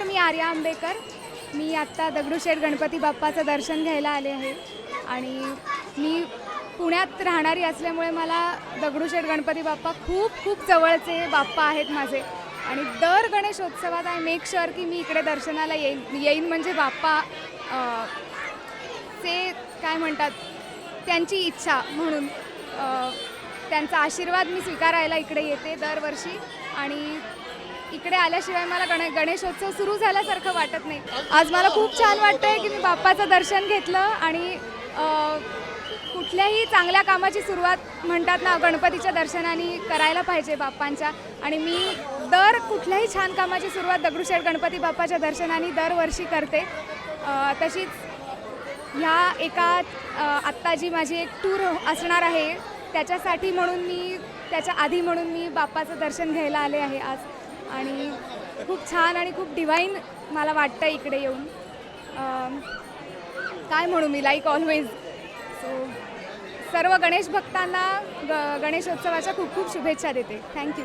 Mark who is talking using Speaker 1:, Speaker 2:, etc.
Speaker 1: नमस्कार मी आर्या आंबेकर. मी आत्ता दगडूशेठ गणपती बाप्पाचं दर्शन घ्यायला आले आहे. आणि मी पुण्यात राहणारी असल्यामुळे मला दगडूशेठ गणपती बाप्पा खूप खूप जवळचे बाप्पा आहेत माझे. आणि दर गणेशोत्सवात आय मेक शुअर की मी इकडे दर्शनाला येईन. येईन म्हणजे बाप्पा ते काय म्हणतात त्यांची इच्छा म्हणून त्यांचा आशीर्वाद मी स्वीकारायला इकडे येते दरवर्षी. आणि इकडे आल्याशिवाय मला गणे गणेशोत्सव सुरू झाल्यासारखं वाटत नाही. आज मला खूप छान वाटतं आहे की मी बाप्पाचं दर्शन घेतलं आणि कुठल्याही चांगल्या कामाची सुरुवात म्हणतात ना गणपतीच्या दर्शनाने करायला पाहिजे बाप्पांच्या. आणि मी दर कुठल्याही छान कामाची सुरुवात दगडूशेठ गणपती बाप्पाच्या दर्शनाने दरवर्षी करते. तशीच ह्या एका आत्ता जी माझी एक टूर असणार आहे. त्याच्यासाठी म्हणून मी त्याच्या आधी म्हणून मी बाप्पाचं दर्शन घ्यायला आले आहे आज. आणि खूप छान आणि खूप डिवाईन मला वाटतं इकडे येऊन. काय म्हणू मी लाईक ऑलवेज सो सर्व गणेश भक्तांना ग गणेशोत्सवाच्या खूप खूप शुभेच्छा देते. थँक्यू